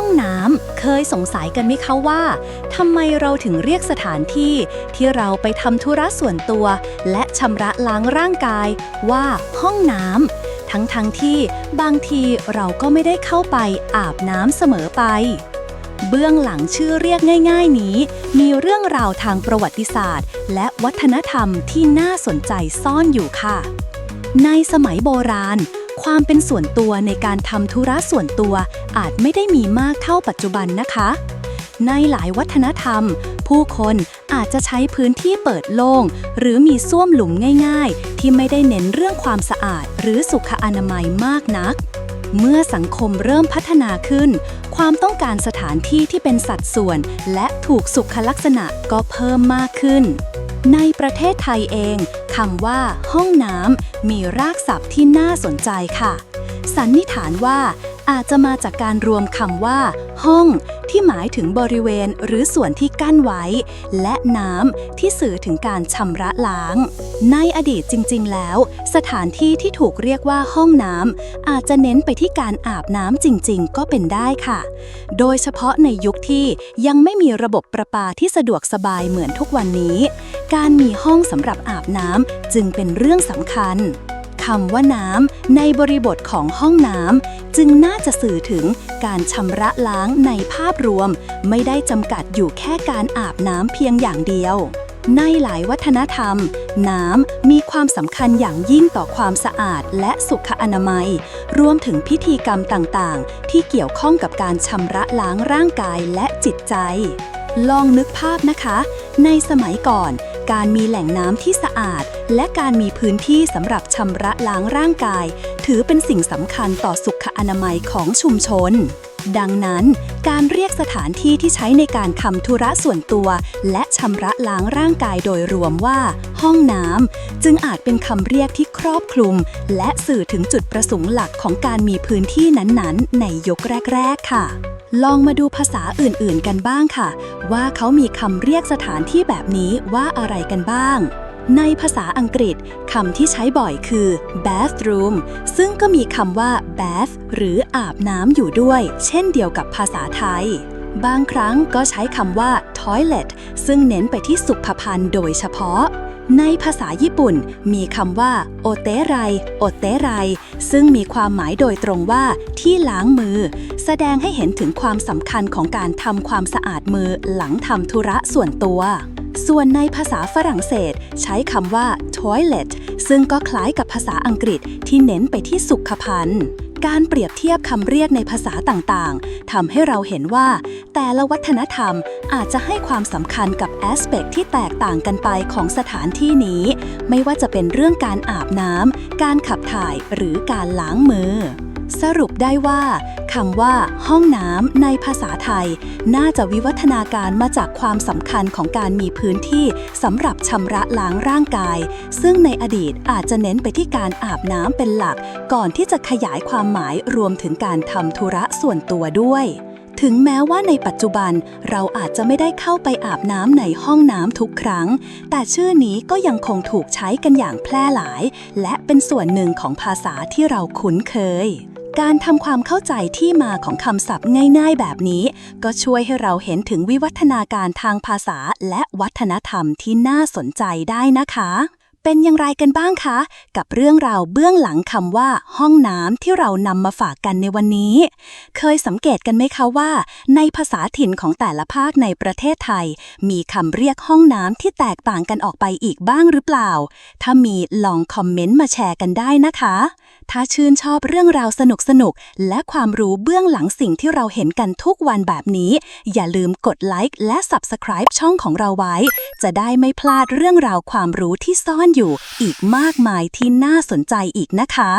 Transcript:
้องน้ำเคยสงสัยกันไหมคะว่าทำไมเราถึงเรียกสถานที่ที่เราไปทำธุระส่วนตัว และชำระล้างร่างกายว่าห้องน้ำทั้งๆทที่บางทีเราก็ไม่ได้เข้าไปอาบน้ำเสมอไป เบื้องหลังชื่อเรียกง่าย ๆ นี้ มีเรื่องราวทางประวัติศาสตร์ และวัฒนธรรมที่น่าสนใจซ่อนอยู่ค่ะในสมัยโบราณ ความเป็นส่วนตัวในการทำธุระส่วนตัวอาจไม่ได้มีมากเท่าปัจจุบันนะคะ ในหลายวัฒนธรรม ผู้คนอาจจะใช้พื้นที่เปิดโล่ง หรือมีส้วมหลุมง่าย ๆ ที่ไม่ได้เน้นเรื่องความสะอาด หรือสุขอนามัยมากนัก เมื่อสังคมเริ่มพัฒนาขึ้น ความต้องการสถานที่ที่เป็นสัดส่วน และถูกสุขลักษณะก็เพิ่มมากขึ้น ในประเทศไทยเองคำว่า ห้องน้ำมีรากศัพท์ที่น่าสนใจค่ะ สันนิษฐานว่า อาจจะมาจากการรวมคำว่า ห้อง ที่หมายถึงบริเวณหรือส่วนที่กั้นไว้ และน้ำที่สื่อถึงการชำระล้าง ในอดีตจริง ๆ แล้ว สถานที่ที่ถูกเรียกว่าห้องน้ำอาจจะเน้นไปที่การอาบน้ำจริง ๆ ก็เป็นได้ค่ะ โดยเฉพาะในยุคที่ยังไม่มีระบบประปาที่สะดวกสบายเหมือนทุกวันนี้ การมีห้องสำหรับอาบน้ำจึงเป็นเรื่องสำคัญคำว่าน้ำในบริบทของห้องน้ำจึงน่าจะสื่อถึงการชำระล้างในภาพรวม ไม่ได้จำกัดอยู่แค่การอาบน้ำเพียงอย่างเดียว ในหลายวัฒนธรรม น้ำมีความสำคัญอย่างยิ่งต่อความสะอาดและสุขอนามัย รวมถึงพิธีกรรมต่างๆ ที่เกี่ยวข้องกับการชำระล้างร่างกายและจิตใจ ลองนึกภาพนะคะ ในสมัยก่อน การมีแหล่งน้ำที่สะอาด และการมีพื้นที่สำหรับชำระล้างร่างกาย ถือเป็นสิ่งสำคัญต่อสุขอนามัยของชุมชน ดังนั้น การเรียกสถานที่ที่ใช้ในการทำธุระส่วนตัว และชำระล้างร่างกายโดยรวมว่า ห้องน้ำจึงอาจเป็นคำเรียกที่ครอบคลุม และสื่อถึงจุดประสงค์หลักของการมีพื้นที่นั้นๆ ในยุคแรก ๆ ค่ะ ลองมาดูภาษาอื่นๆกันบ้างค่ะ ว่าเขามีคำเรียกสถานที่แบบนี้ว่าอะไรกันบ้าง ในภาษาอังกฤษคำที่ใช้บ่อยคือ bathroom ซึ่งก็มีคำว่า bath หรืออาบน้ำอยู่ด้วย เช่นเดียวกับภาษาไทย บางครั้งก็ใช้คำว่า toilet ซึ่งเน้นไปที่สุขภัณฑ์โดยเฉพาะ ในภาษาญี่ปุ่น มีคำว่าโอเตไรโอเตไรซึ่งมีความหมายโดยตรงว่า ที่ล้างมือ แสดงให้เห็นถึงความสำคัญของการทำความสะอาดมือหลังทำธุระส่วนตัว ส่วนในภาษาฝรั่งเศส ใช้คำว่า toilet ซึ่งก็คล้ายกับภาษาอังกฤษที่เน้นไปที่สุขภัณฑ์ การเปรียบเทียบคำเรียกในภาษาต่างๆ ทำให้เราเห็นว่า แต่ละวัฒนธรรมอาจจะให้ความสำคัญกับแอสเปกที่แตกต่างกันไปของสถานที่นี้ ไม่ว่าจะเป็นเรื่องการอาบน้ำ การขับถ่าย หรือการล้างมือ สรุปได้ว่าคำว่า ห้องน้ำในภาษาไทย น่าจะวิวัฒนาการมาจากความสำคัญของการมีพื้นที่สำหรับชำระล้างร่างกาย ซึ่งในอดีตอาจจะเน้นไปที่การอาบน้ำเป็นหลัก ก่อนที่จะขยายความหมายรวมถึงการทำธุระส่วนตัวด้วยถึงแม้ว่าในปัจจุบันเราอาจจะไม่ได้เข้าไปอาบน้ำในห้องน้ำทุกครั้ง แต่ชื่อนี้ก็ยังคงถูกใช้กันอย่างแพร่หลาย และเป็นส่วนหนึ่งของภาษาที่เราคุ้นเคย การทำความเข้าใจที่มาของคำศัพท์ง่ายๆแบบนี้ ก็ช่วยให้เราเห็นถึงวิวัฒนาการทางภาษาและวัฒนธรรมที่น่าสนใจได้นะคะ เป็นอย่างไรกันบ้างคะ กับเรื่องราวเบื้องหลังคำว่า ห้องน้ำที่เรานำมาฝากกันในวันนี้ เคยสังเกตกันไหมคะว่า ในภาษาถิ่นของแต่ละภาคในประเทศไทย มีคำเรียกห้องน้ำที่แตกต่างกันออกไปอีกบ้างหรือเปล่า ถ้ามีลองคอมเมนต์มาแชร์กันได้นะคะ ถ้าชื่นชอบเรื่องราวสนุกสนุกและความรู้เบื้องหลังสิ่งที่เราเห็นกันทุกวันแบบนี้ อย่าลืมกดไลค์และ Subscribe ช่องของเราไว้ จะได้ไม่พลาดเรื่องราวความรู้ที่ซ่อนอยู่ อีกมากมายที่น่าสนใจอีกนะคะ